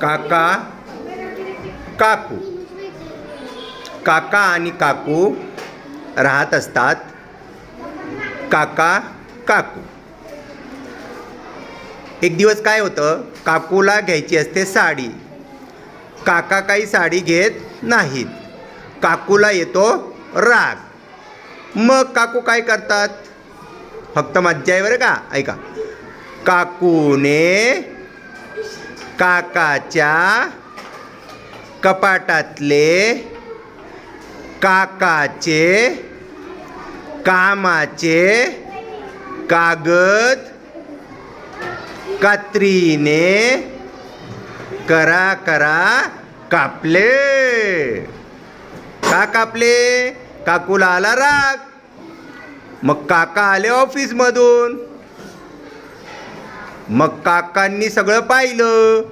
काका काकू. काका आणि काकू राहत असतात. काका काकू. एक दिवस काय होतं? काकूला घ्यायची असते साडी. काका काही साडी घेत नाहीत. काकूला येतो राग. मग काकू काय करतात? फक्त मज्जा आहे बरं का? ऐका. काकूने काकाच्या कपाटातले काकाचे कामाचे कागद कात्रीने करा करा कापले. का कापले? काकूला आला राग. मग काका आले ऑफिसमधून मग काकांनी सगळं पाहिलं.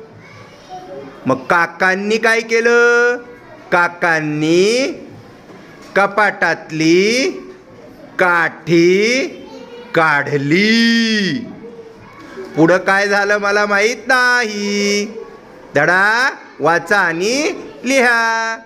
मग काकांनी काय केलं? काकांनी कपाटातली काठी काढली. पुढं काय झालं मला माहीत नाही. धडा वाचा आणि लिहा.